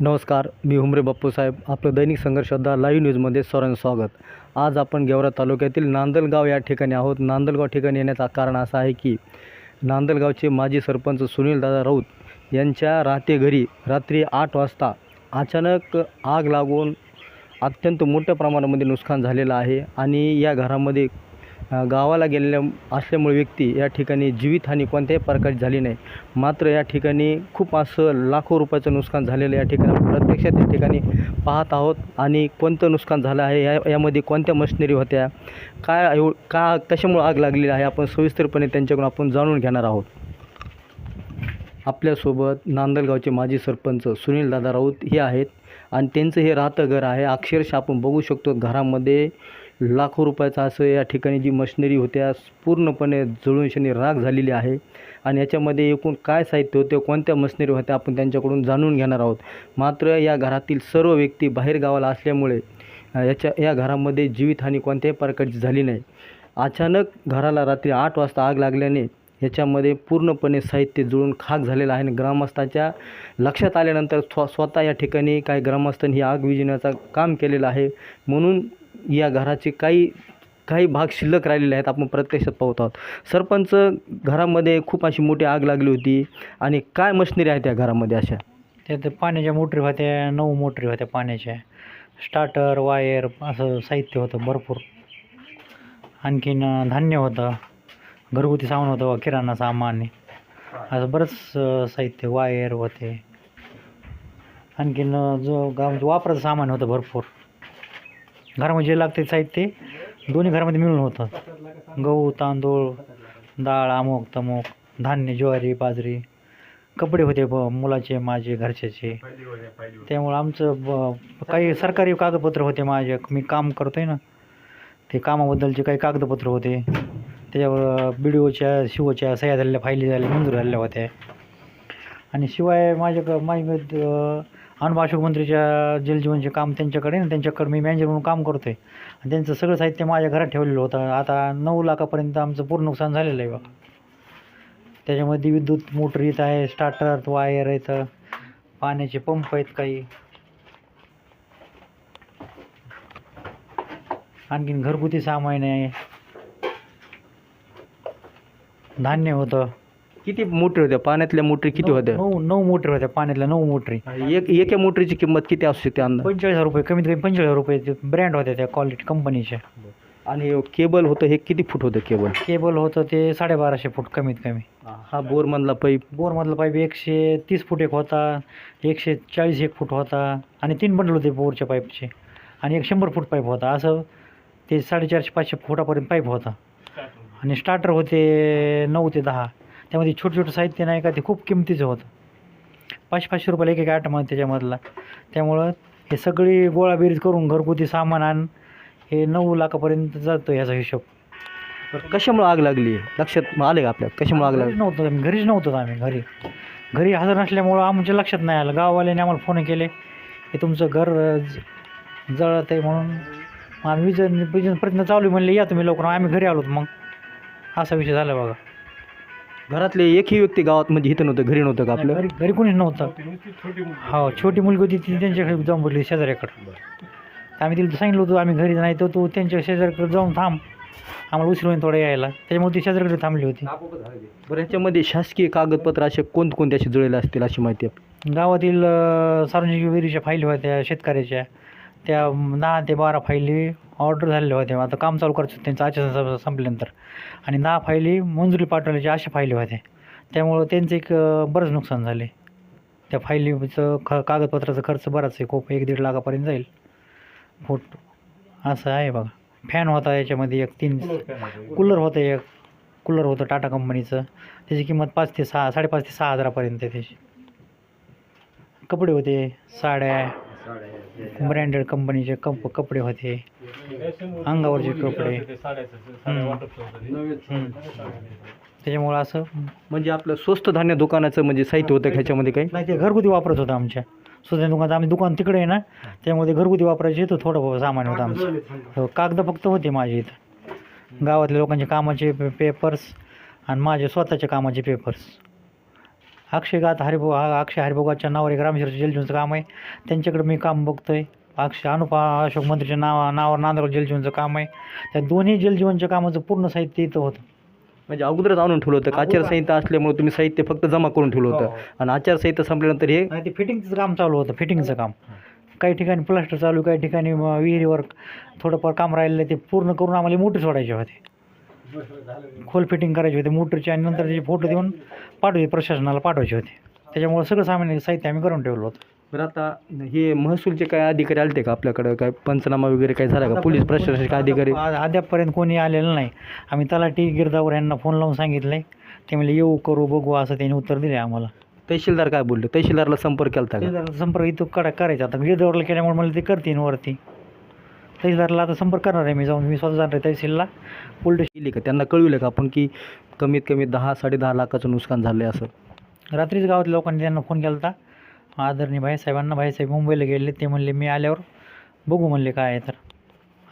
नमस्कार मी हुमरे बाप्पूसाहेब आपलं दैनिक संघर्षदा लाईव्ह न्यूजमध्ये सर्वांचं स्वागत. आज आपण गेवरा तालुक्यातील नांदलगाव या ठिकाणी आहोत. नांदलगाव ठिकाणी येण्याचं कारण असं आहे की नांदलगावचे माजी सरपंच सुनीलदादा राऊत यांच्या राहते घरी रात्री आठ वाजता अचानक आग लागून अत्यंत मोठ्या प्रमाणामध्ये नुकसान झालेलं आहे आणि या घरामध्ये गावाला गेलेल्या असल्यामुळे व्यक्ती या ठिकाणी जीवितहानी कोणत्याही प्रकारची झाली नाही. मात्र या ठिकाणी खूप असं लाखो रुपयाचं नुकसान झालेलं या ठिकाणी प्रत्यक्षात या ठिकाणी पाहत आहोत आणि कोणतं नुकसान झालं आहे या यामध्ये कोणत्या मशिनरी होत्या काय एव का कशामुळे आग लागलेली आहे आपण सविस्तरपणे त्यांच्याकडून आपण जाणून घेणार आहोत. आपल्यासोबत नांदलगावचे माजी सरपंच सुनील दादा राऊत हे आहेत आणि त्यांचं हे राहतं घर आहे. अक्षरशः आपण बघू शकतो घरामध्ये लाखो रुपयाचं असं या ठिकाणी जी मशिनरी होत्या पूर्णपणे जळून राख राग झालेली आहे. आणि याच्यामध्ये एकूण काय साहित्य होते कोणत्या मशिनरी होत्या आपण त्यांच्याकडून जाणून घेणार आहोत. मात्र या घरातील सर्व व्यक्ती बाहेर गावाला असल्यामुळे याच्या या घरामध्ये जीवितहानी कोणत्याही प्रकारची झाली नाही. अचानक घराला रात्री आठ वाजता आग लागल्याने याच्यामध्ये पूर्णपणे साहित्य जुळून खाक झालेलं आहे आणि ग्रामस्थाच्या लक्षात आल्यानंतर स्व स्वतः या ठिकाणी काही ग्रामस्थांनी ही आग विजण्याचं काम केलेलं आहे. म्हणून या घराचे काही काही भाग शिल्लक राहिलेले आहेत आपण प्रत्यक्षात पाहत आहोत. सरपंच घरामध्ये खूप अशी मोठी आग लागली होती आणि काय मशिनरी आहे त्या घरामध्ये अशा? त्यात पाण्याच्या मोटरी होत्या नऊ मोटरी होत्या पाण्याच्या. स्टार्टर वायर असं साहित्य होतं भरपूर. आणखीन धान्य होतं घरगुती सामान होतं किराणा सामान. असं बरंच साहित्य वायर होते. आणखीन जो गाव वापराचं सामान होतं भरपूर. घरामध्ये जे लागते साहित्य दोन्ही घरामध्ये मिळून होतात. गहू तांदूळ डाळ अमुक तमुक धान्य ज्वारी बाजरी कपडे होते ब मुलाचे माझे घरच्याचे. त्यामुळं आमचं ब काही सरकारी कागदपत्र होते माझे मी काम करतो आहे ना ते कामाबद्दलचे काही कागदपत्र होते. त्याच्यावर बी डी ओच्या शिओच्या सह्या झालेल्या फायली झाल्या मंजूर झालेल्या होत्या. आणि शिवाय माझ्या माझ्या अनुभवाशक मंत्रीच्या जलजीवनचे काम त्यांच्याकडे ना त्यांच्याकडे मी मॅनेजर म्हणून काम करतो आहे आणि त्यांचं सगळं साहित्य माझ्या घरात ठेवलेलं होतं. आता नऊ लाखापर्यंत आमचं पूर्ण नुकसान झालेलं आहे बा त्याच्यामध्ये विद्युत मोटर येत आहे स्टार्टर वायर येतं पाण्याचे पंप आहेत काही. आणखीन घरगुती सामान आहे. धान्य होतं. किती मोटरी होत्या? पाण्यातल्या मोटरी किती होत्या? नऊ नऊ मोटर होत्या पाण्यातल्या नऊ मोटरी. एक एका मोटरीची किंमत किती असू शकते अंदाज? पंचेचाळीस हजार रुपये कमीत कमी पंचेचाळीस हजार रुपये ते ब्रँड होत्या त्या क्वालिटी कंपनीच्या आणि केबल होतं हे किती फूट होतं केबल केबल होतं ते साडेबाराशे फूट कमीत कमी. हा बोरमधला पाईप बोरमधला पाईप एकशे तीस फूट एक होता एकशे चाळीस एक फूट होता आणि तीन बंडल होते बोरच्या पाईपचे आणि एक शंभर फूट पाईप होता. असं ते साडेचारशे पाचशे फुटापर्यंत पाईप होता. आणि स्टार्टर होते नऊ ते दहा. त्यामध्ये छोटं छोटं साहित्य नाही का ते खूप किमतीचं होतं. पाचशे पाचशे रुपयाला एक एक आटम त्याच्यामधला. त्यामुळं हे सगळी गोळाबेरीज करून घरगुती सामान आण हे नऊ लाखापर्यंत जातो ह्याचा हिशोब. कशामुळे आग लागली? लक्षात आले का आपल्या कशामुळे आग घरीच लागली? नव्हतो आम्ही घरीच नव्हतो आम्ही घरी. घरी हजर नसल्यामुळं आमच्या लक्षात नाही आलं. गाववाल्याने आम्हाला फोन केले की तुमचं घर जळत आहे म्हणून आम्ही विजन विजन प्रयत्न चालू आहे म्हणले या तुम्ही लवकर आम्ही घरी आलोत मग. असा विषय झाला बघा. घरातले एकही व्यक्ती गावात म्हणजे इथं नव्हतं घरी नव्हतं का आपलं? घरी घरी कोणीच नव्हतं. हो छोटी मुलगी होती ती त्यांच्याकडे जाऊन बोलली शेजाऱ्याकडं. तर आम्ही तिला सांगितलं होतं आम्ही घरी नाही तर तू त्यांच्या शेजाऱ्याकडे जाऊन थांब. आम्हाला उशीर होईल थोडं यायला. त्याच्यामुळे ती शेजाऱ्याकडे थांबली होती. बरं ह्याच्यामध्ये शासकीय कागदपत्र असे कोणकोणते असे जुळलेले असतील अशी माहिती आहे गावातील सार्वजनिक विहिरीच्या फाईली होत्या शेतकऱ्याच्या. त्या दहा ते बारा फाईली. ऑर्डर झालेल्या होत्या आता काम चालू करायचं होतं. त्यांचं आचार संपल्यानंतर. आणि दहा फाईली मंजुरी पाठवल्याच्या अशा फाईली होत्या त्यामुळं त्यांचं एक बरंच नुकसान झाले. त्या फाईलीचं ख कागदपत्राचा खर्च बराच आहे. खूप एक दीड लाखापर्यंत जाईल. फूट असं आहे बघा. फॅन होता याच्यामध्ये एक तीन कूलर होतं एक. कूलर होतं टाटा कंपनीचं. त्याची किंमत पाच ते सहा साडेपाच ते सहा हजारापर्यंत आहे त्याची. कपडे होते साड्या ब्रँडेड कंपनीचे कप कपडे होते. अंगावरचे कपडे. त्याच्यामुळं असं म्हणजे आपलं स्वस्त धान्य दुकानाचं म्हणजे साहित्य होतं ह्याच्यामध्ये काही? नाही ते घरगुती वापरत होतं आमच्या. स्वस्त दुकानात आम्ही दुकान तिकडे आहे ना त्यामध्ये घरगुती वापरायचे तर थोडं सामान होतं आमचं. हो, कागद फक्त होते माझे इथं. गावातल्या लोकांचे कामाचे पेपर्स आणि माझे स्वतःच्या कामाचे पेपर्स अक्षयगात हरिभो हा अक्षय हरिभोगाच्या नावावर एक रामेश्वरचं जलजीवनचं काम आहे. त्यांच्याकडे मी काम बघतोय. अक्षय अनुपा अशोक मंत्रीच्या नावा नावावर नांदगाव जलजीवनचं काम आहे. त्या दोन्ही जलजीवनच्या कामाचं पूर्ण साहित्य इथं होतं. म्हणजे अगोदरच आणून ठेवलं होतं का? आचारसंहिता असल्यामुळे तुम्ही साहित्य फक्त जमा करून ठेवलं होतं. हो. आणि आचारसंहिता संपल्यानंतर हे आणि ते फिटिंगचं काम चालू होतं फिटिंगचं काम. काही ठिकाणी प्लास्टर चालू काही ठिकाणी विहिरीवर थोडंफार काम राहिलेलं आहे, ते पूर्ण करून आम्हाला मोटर सोडायचे होते. खोल फिटिंग करायचे होते मोटरचे आणि नंतर त्याचे फोटो देऊन पाठवायचे प्रशासनाला पाठवायचे होते. त्याच्यामुळे सगळं सामान्य साहित्य आम्ही करून ठेवलं होतं. बरं आता हे महसूलचे काय अधिकारी आलते का आपल्याकडं? काय पंचनामा वगैरे काय झाला का? पोलीस प्रशासनाचे अधिकारी? आ- अद्यापपर्यंत कोणी आलेलं नाही. आम्ही तलाठी गिरदावर यांना फोन लावून सांगितलं आहे ते म्हणजे येऊ करू बघू असं त्यांनी उत्तर दिले आम्हाला. तहसीलदार काय बोलले? तहसीलदारला संपर्क केला का? तहसीलदारला संपर्क इथं करा करायचा. आता गिरदावरला केल्यामुळे मला ते करतील वरती. तहसीलदारला आता संपर्क करणार आहे मी जाऊन. मी स्वतः जाणार आहे तहसीलला. पोलीस केली का? त्यांना कळविलं का आपण की कमीत कमी दहा साडे दहा लाखाचं नुकसान झालं आहे असं? रात्रीच गावातल्या लोकांनी त्यांना फोन केला होता आदरणीय भाईसाहेबांना भाईसाहेब मुंबईला गेले ते म्हणले मी आल्यावर बघू म्हणले काय आहे तर.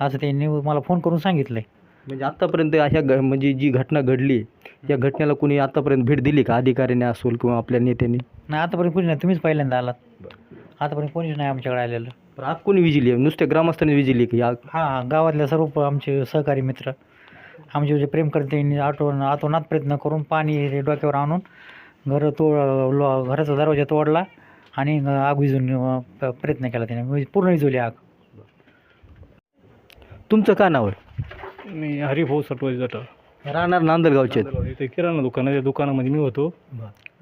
असं त्यांनी मला फोन करून सांगितलं आहे म्हणजे आत्तापर्यंत अशा घ म्हणजे जी घटना घडली या घटनेला कुणी आत्तापर्यंत भेट दिली का? अधिकाऱ्याने असेल किंवा आपल्या नेत्यांनी? नाही आतापर्यंत कोणी नाही. तुम्हीच पहिल्यांदा आलात. आतापर्यंत कोणीच नाही आमच्याकडे आलेलं. पण आग कोणी विजिली आहे? नुसत्या ग्रामस्थांनी विजिली की आग हां हां गावातल्या सर्व आमचे सहकारी मित्र आमचे जे प्रेम करते त्यांनी आठवण आतोनात प्रयत्न करून पाणी हे डोक्यावर आणून घर तोड लो घराचा दरवाजा तोडला आणि आग विजून अं, प- प्रयत्न केला त्याने. पूर्ण विजवली आग. तुमचं का नाव आहे? मी हरिभाऊ सटवाजी जाटा राहणार नांदलगावचे इथे किराणा दुकान आहे त्या दुकानामध्ये मी होतो.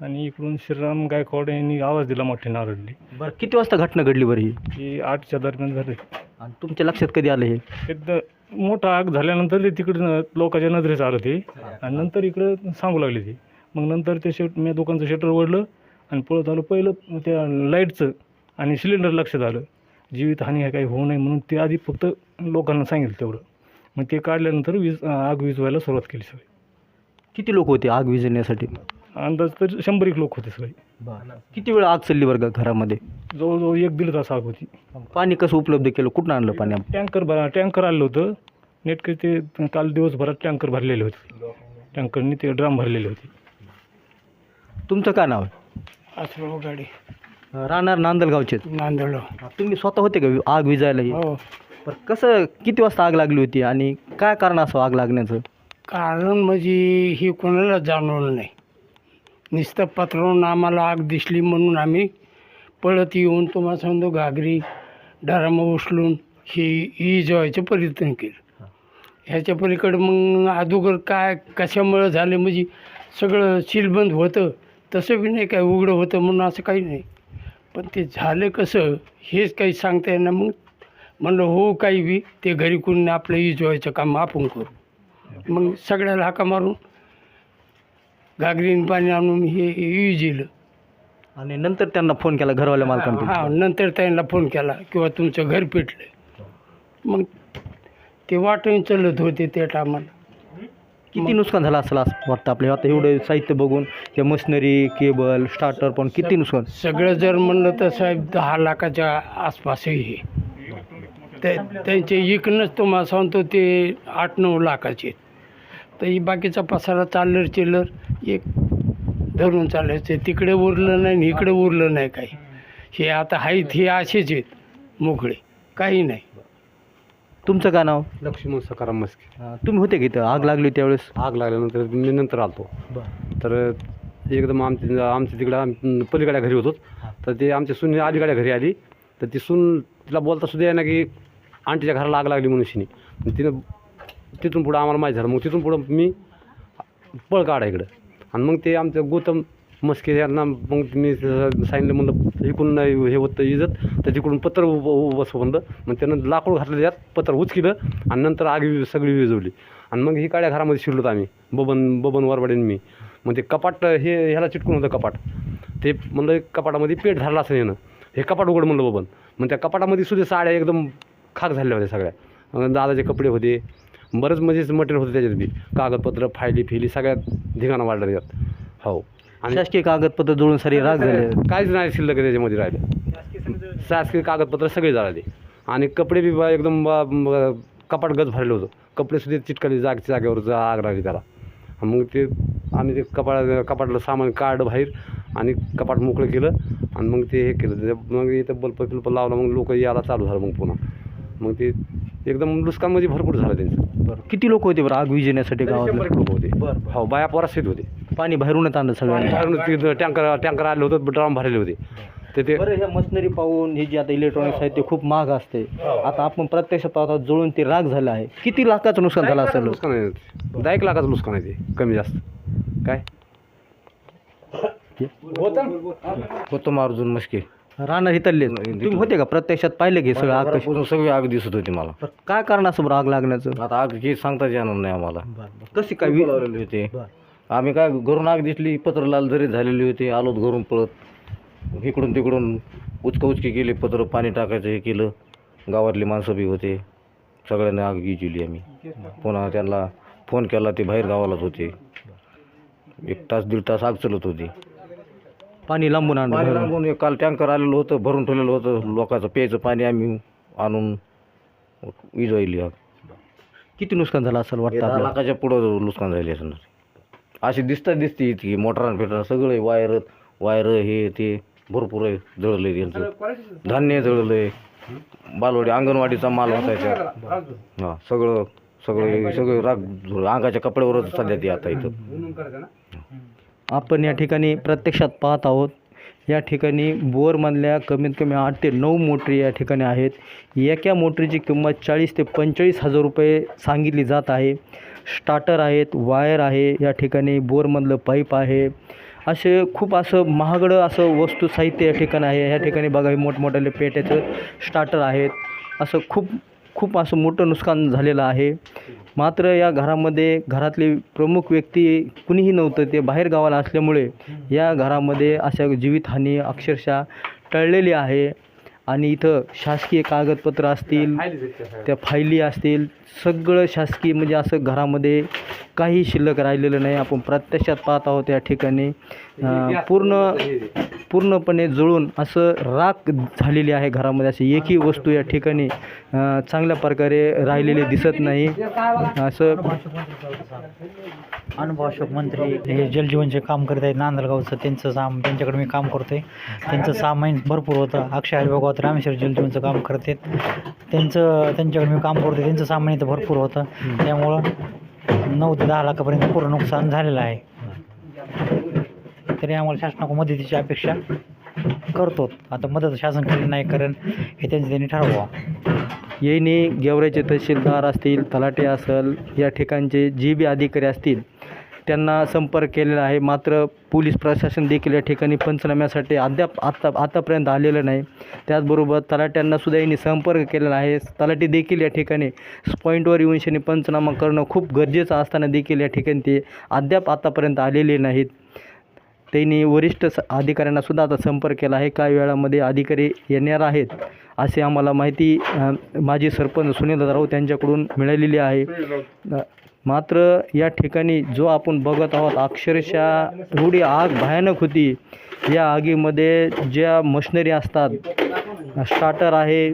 आणि इकडून श्रीराम गायकवाड यांनी आवाज दिला मोठे नारळली बरं किती वाजता घटना घडली बरं ही? की आठच्या दरम्यान झाले. आणि तुमच्या लक्षात कधी आलं हे? एकदा मोठा आग झाल्यानंतर ते तिकडं लोकांच्या नजरेस आलं ते. आणि नंतर इकडं सांगू लागले ते. मग नंतर ते शेट मी दुकानचं शटर ओढलं आणि पळत आलं. पहिलं त्या लाईटचं आणि सिलेंडर लक्षात आलं. जीवितहानी आहे काही होऊ नये म्हणून ते आधी फक्त लोकांना सांगितलं तेवढं. मग ते काढल्यानंतर वीज आग विजवायला सुरुवात केली सगळी. किती लोक होते आग विझण्यासाठी अंदाज तर शंभर एक लोक होते सगळे. किती वेळ आग चालली बरं का घरामध्ये? जवळजवळ एक दीड तास आग होती. पाणी कसं उपलब्ध केलं? कुठून आणलं पाणी? टँकर भरा टँकर आलं होतं. नेटके ते काल दिवसभरात टँकर भरलेले होते. टँकरनी ते ड्राम भरलेले होते. तुमचं काय नाव? आहे आसराव गाडी राहणार नांदलगावचे नांदेड तुम्ही स्वतः होते का आग विजायला? ही? बरं कसं किती वाजता आग लागली होती आणि काय कारण असं आग लागण्याचं? कारण म्हणजे ही कोणाला जाणवलं नाही. नुसतं पत्रावून आम्हाला आग दिसली म्हणून आम्ही पळत येऊन तुम्हाला सांगतो घागरी डरामं उचलून ही ही जेवायचं प्रयत्न केलं. ह्याच्या पलीकडं मग अगोदर काय कशामुळं झालं म्हणजे सगळं सीलबंद होतं तसं बी नाही काय उघडं होतं म्हणून असं काही नाही. पण ते झालं कसं हेच काही सांगता येणार मग म्हणलं हो काही बी ते घरी कोणी आपलं इजवायचं काम आपण करू. मग सगळ्याला हाका मारून घागरीन पाणी आणून हे इजिलं. आणि नंतर त्यांना फोन केला घरवाल्या मालकांना हा नंतर त्यांना फोन केला किंवा तुमचं घर पेटलं मग ते वाटून चालत होते त्या टायमाला. किती नुकसान झालं असेल असं वाटतं आपल्या आता एवढं साहित्य बघून हे मशिनरी केबल स्टार्टर पण किती नुकसान? सगळं जर म्हणलं तर साहेब दहा लाखाच्या आसपासही हे. ते त्यांचे इकणंच तुम्हाला सांगतो ते आठ नऊ लाखाचे आहेत. तर ही बाकीचा पसारा चाललर चिल्लर एक धरून चालायचं. तिकडे उरलं नाही आणि इकडे उरलं नाही काही. हे आता आहेत हे असेच आहेत मोकळे. काही नाही. तुमचं काय नाव? लक्ष्मण सकाराम मस्के. अं, तुम्ही होते की इथं? आग लागली त्यावेळेस? आग लागल्यानंतर मी नंतर आलतो. तर एकदम आमचे आमच्या तिकडं आम- पलीकडल्या घरी होतो तर ते आमच्या सून अलीकडल्या घरी आली. तर ती सून तिला बोलता सुद्धा ना की आंटीच्या घराला आग लागली मनुष्यने मग तिनं तिथून पुढं आम्हाला माहीत झालं. मग तिथून पुढं मी पळ काढा इकडं. आणि मग ते आमचं गौतम मस्के यांना मग मी सांगितलं म्हणलं इकडून नाही हे होतं इजत तर तिकडून पत्र उभं बसव म्हणलं. मग त्यानं लाकूड घातलं त्यात पत्र उचकिलं आणि नंतर आग वि- सगळी विजवली. आणि मग ही काळ्या घरामध्ये शिरलो आम्ही बबन बबन वरवाडेन मी. मग ते कपाट हे ह्याला चिटकून होतं कपाट. ते म्हणलं कपाटामध्ये पेट धरला असं येणं हे कपाट उघड म्हणलं बबन. मग त्या कपाटामध्ये सुद्धा साड्या एकदम खाक झालेल्या होत्या सगळ्या दादाचे कपडे होते. बरंच म्हणजे मटेरियल होतं त्याच्यात बी. कागदपत्र फायली फिली सगळ्यात धिगाणा वाढला त्याच्यात. हो. आणि शासकीय कागदपत्र जोडून सारी राग झाले. काहीच नाही शिल्लक त्याच्यामध्ये राहिले. शासकीय कागदपत्र सगळे जाळले. आणि कपडे बी बा- एकदम कपाट गज भरलं होतं. कपडे सुद्धा चिटकले जागच्या जागेवर जा- आग लागली त्याला. मग ते आम्ही ते कपाट कपाटलं सामान काढलं बाहेर आणि कपाट मोकळं केलं. आणि मग ते हे केलं. मग इथं बल्ब बिल्प लावला मग लोक यायला चालू झालं मग पुन्हा. मग ते एकदम नुकसान म्हणजे भरपूर झालं त्यांचं. बरं. किती लोक होते बरं आग विझण्यासाठी शंभर गावात लोक होते. बरं हो बाया पोरास येत होते. पाणी बाहेरूनच आणलं सगळ्यांना? टँकर टँकर आले होते ड्राम भरलेले होते. तर ते बरं ह्या मशिनरी पाहून हे जे आता इलेक्ट्रॉनिक्स आहे ते खूप महाग असते. आता आपण प्रत्यक्ष पाहतो जळून ते राग झालं आहे. किती लाखाचं नुकसान झालं असेल? नुकसान आहे. दहा एक लाखाचं नुकसान आहे ते कमी जास्त. काय? उत्तम अर्जुन मस्के. राहणार इथले तुम्ही होते का? प्रत्यक्षात पाहिले की सगळं आग कशी? घरापासून सगळी आग दिसत होती मला. बरं, काय कारण असं बरं आग लागण्याचं? आता आग काही सांगताच येणार नाही आम्हाला. कशी काय? वि- लावलेली होती. बरं. आम्ही काय घरून आग दिसली पत्र लाल जरी झालेली होती आलोत घरून पळत. इकडून तिकडून उचका उचकी केली पत्र पाणी टाकायचं हे केलं. गावातली माणसं बी होते. सगळ्यांनी आग विजवली आम्ही. पुन्हा त्यांना फोन केला ते बाहेर गावालाच होते. एक तास दीड तास आग चलत होती. पाणी लांबून आणलं. पाणी बरं. लागून एक काल टँकर आलेलं होतं भरून ठेवलेलं होतं. लोकांचं प्यायचं पाणी आम्ही आणून विजवली आग किती नुकसान झालं असेल हे वाटतं दहा आपल्याला? लाखाच्या पुढं नुकसान झाले असणार अशी दिसतात दिसते इतकी. मोटार फेटर सगळे वायर वायर हे ते भरपूर आहे जळलं त्यांचं. धान्य जळलंय. बालवाडी अंगणवाडीचा माल होता याच्यात. हां सगळं सगळं सगळं राग अंगाच्या कपड्यावरच सध्या ते आता इथं. आपण या ठिकाणी प्रत्यक्षात पाहत आहोत. या ठिकाणी बोरमधल्या कमीत कमी आठ ते नऊ मोटरी या ठिकाणी आहेत. एका मोटरीची किंमत चाळीस ते पंचेचाळीस हजार रुपये सांगितली जात आहे. स्टार्टर आहेत वायर आहे या ठिकाणी बोरमधलं पाईप आहे. असे खूप असं महागडं असं वस्तू साहित्य या ठिकाणी आहे. या ठिकाणी बघा हे मोठमोठ्याले पेट्याचं स्टार्टर आहेत. असं खूप खूप असं मोठं नुकसान झालेलं आहे. मात्र या घरामध्ये घरातले प्रमुख व्यक्ती कुणीही नव्हतं ते बाहेर गावाला असल्यामुळे या घरामध्ये अशा जीवितहानी अक्षरशः टळलेली आहे. आणि इथं शासकीय कागदपत्र असतील त्या फायली असतील सगळं शासकीय म्हणजे असं घरामध्ये काही शिल्लक राहिलेलं नाही. आपण प्रत्यक्षात पाहत आहोत या ठिकाणी. पूर्ण पूर्णपणे जळून असं राख झालेली आहे घरामध्ये अशी एकही वस्तू या ठिकाणी चांगल्या प्रकारे राहिलेली दिसत नाही. असं अनुभव अशोक मंत्री हे जलजीवनचे काम करत आहेत नांदलगावचं त्यांचं साम त्यांच्याकडे मी काम करतोय. त्यांचं सामान भरपूर होतं. अक्षय हरिभागात रामेश्वर जलजीवनचं काम करतात त्यांचं त्यांच्याकडे मी काम करतोय त्यांचं सामान इथं भरपूर होतं. त्यामुळं नऊ ते दहा लाखापर्यंत पूर्ण नुकसान झालेलं आहे. तरी आम्हाला शासनाकडून मदतीची अपेक्षा करतो. आता मदत शासन केली नाही कारण हे त्यांनी त्यांनी ठरवा येईने गेवराचे तहसीलदार असतील तलाटे असेल या ठिकाणचे जी बी अधिकारी असतील त्यांना संपर्क केलेला आहे. मात्र पोलीस प्रशासन देखील या ठिकाणी पंचनाम्यासाठी अद्याप आत्ता आतापर्यंत आलेलं नाही. त्याचबरोबर तलाट्यांनासुद्धा यांनी संपर्क केलेला आहे. तलाठी देखील या ठिकाणी पॉईंटवर येऊन शनी पंचनामा करणं खूप गरजेचं असताना देखील या ठिकाणी ते अद्याप आतापर्यंत आलेले नाहीत. त्यांनी वरिष्ठ स अधिकाऱ्यांनासुद्धा आता संपर्क केला आहे. काही वेळामध्ये अधिकारी येणार आहेत असे आम्हाला माहिती माजी सरपंच सुनील राऊत यांच्याकडून मिळालेली आहे. मात्र या ठिकाणी जो आपण बघत आहोत अक्षरशः एवढी आग भयानक होती. या आगीमध्ये ज्या मशिनरी असतात स्टार्टर आहे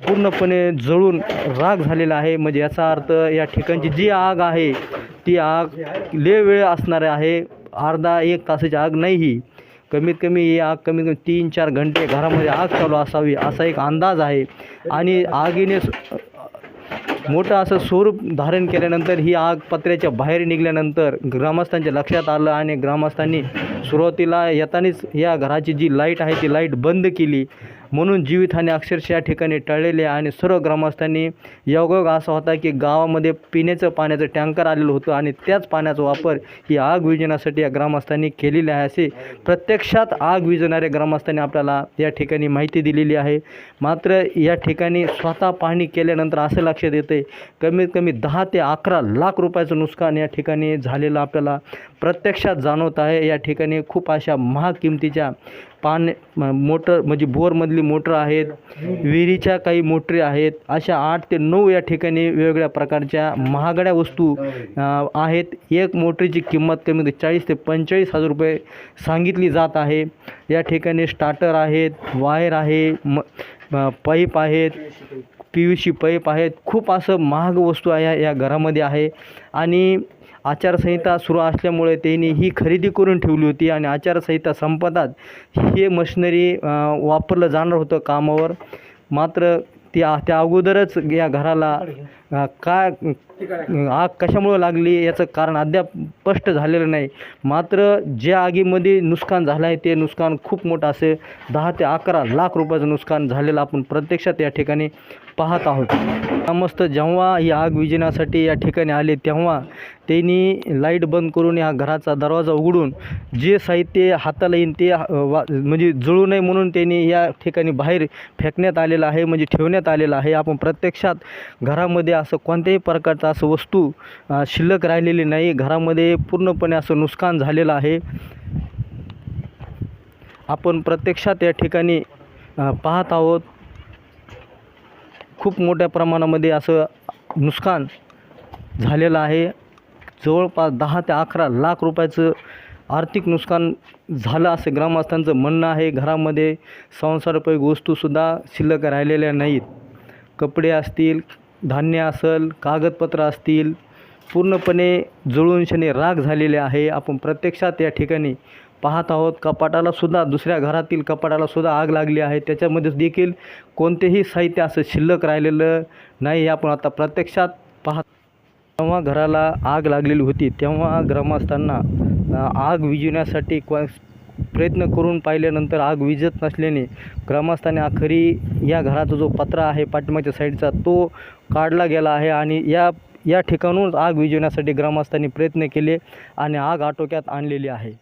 पूर्णपणे जळून राग झालेला आहे. म्हणजे याचा अर्थ या ठिकाणची जी आग आहे ती आग ले वेळ असणार आहे. अर्धा एक तासाची आग नाही ही कमीत कमी ही आग कमीत कमी तीन चार घंटे घरामध्ये आग चालू असावी असा एक अंदाज आहे. आणि आगीने मोठं असं स्वरूप धारण केल्यानंतर ही आग पत्र्याच्या बाहेर निघाल्यानंतर ग्रामस्थांच्या लक्षात आलं आणि ग्रामस्थांनी सुरुवातीला येतानीच या घराची जी लाइट आहे ती लाइट बंद केली. म्हणून जीवितहानी अक्षरशः या ठिकाणी टळलेले आहे आणि सर्व ग्रामस्थांनी योगायोग असा होता की गावामध्ये पिण्याचं पाण्याचं टँकर आलेलं होतं आणि त्याच पाण्याचा वापर ही आग विजण्यासाठी या ग्रामस्थांनी केलेली आहे असे प्रत्यक्षात आग विजणाऱ्या ग्रामस्थांनी आपल्याला या ठिकाणी माहिती दिलेली आहे. मात्र या ठिकाणी स्वतः पाहणी केल्यानंतर असं लक्षात येतं आहे कमीत कमी दहा ते अकरा लाख रुपयाचं नुकसान या ठिकाणी झालेलं आपल्याला प्रत्यक्षात जाणवत आहे. या ठिकाणी खूप अशा महाग पान मोटर म्हणजे बोरमधली मोटर आहेत विहिरीच्या काही मोटरी आहेत अशा आठ ते नऊ या ठिकाणी वेगवेगळ्या प्रकारच्या महागड्या वस्तू आहेत. एक मोटरीची किंमत कमी चाळीस ते पंचेचाळीस हजार रुपये सांगितली जात आहे. या ठिकाणी स्टार्टर आहेत वायर आहे म पाईप आहेत पी व्ही सी पाईप आहेत. खूप असं महाग वस्तू आहे या घरामध्ये आहे. आणि आचारसंहिता सुरू असल्यामुळे त्यांनी ही खरेदी करून ठेवली होती आणि आचारसंहिता संपतात हे मशिनरी वापरलं जाणार होतं कामावर. मात्र त्या त्या अगोदरच या घराला काय आग कशामुळं लागली याचं कारण अद्याप स्पष्ट झालेलं नाही. मात्र ज्या आगीमध्ये नुकसान झालं आहे ते नुकसान खूप मोठं असे दहा ते अकरा लाख रुपयाचं नुकसान झालेलं आपण प्रत्यक्षात या ठिकाणी पाहत आहोत. मस्त जेव्हा ही आग विजण्यासाठी या ठिकाणी आले तेव्हा त्यांनी लाइट बंद करून या घराचा दरवाजा उघडून जे साहित्य हाताला येईन ते वा म्हणजे जळू नये म्हणून त्यांनी या ठिकाणी बाहेर फेकण्यात आलेलं आहे म्हणजे ठेवण्यात आलेलं आहे. आपण प्रत्यक्षात घरामध्ये असं कोणत्याही प्रकारचं असं वस्तू शिल्लक राहिलेली नाही. घरामध्ये पूर्णपणे असं नुकसान झालेलं आहे. आपण प्रत्यक्षात या ठिकाणी पाहत आहोत. खूप मोठ्या प्रमाणामध्ये असं नुकसान झालेलं आहे. जवळपास दहा ते अकरा लाख रुपयाचं आर्थिक नुकसान झालं असं ग्रामस्थांचं म्हणणं आहे. घरामध्ये संसारोपयोगी वस्तूसुद्धा शिल्लक राहिलेल्या नाहीत. कपडे असतील धान्य असेल कागदपत्र असतील पूर्णपणे जळून शनी राग झालेले आहे. आपण प्रत्यक्षात या ठिकाणी पाहत आहोत कपाटालासुद्धा दुसऱ्या घरातील कपाटालासुद्धा आग लागली आहे. त्याच्यामध्ये देखील कोणतेही साहित्य असं शिल्लक राहिलेलं नाही. हे आपण आता प्रत्यक्षात पाहत तेव्हा घराला आग लागलेली होती तेव्हा ग्रामस्थांना आग विजवण्यासाठी क्व प्रयत्न करून पाहिल्यानंतर आग विझत नसल्याने ग्रामस्थाने आखरी या घराचा जो पत्रा आहे पाठीमागच्या साईडचा तो काढला गेला आहे आणि या या ठिकाणून आग विझवण्यासाठी ग्रामस्थांनी प्रयत्न केले आणि आग आटोक्यात आणलेली आहे.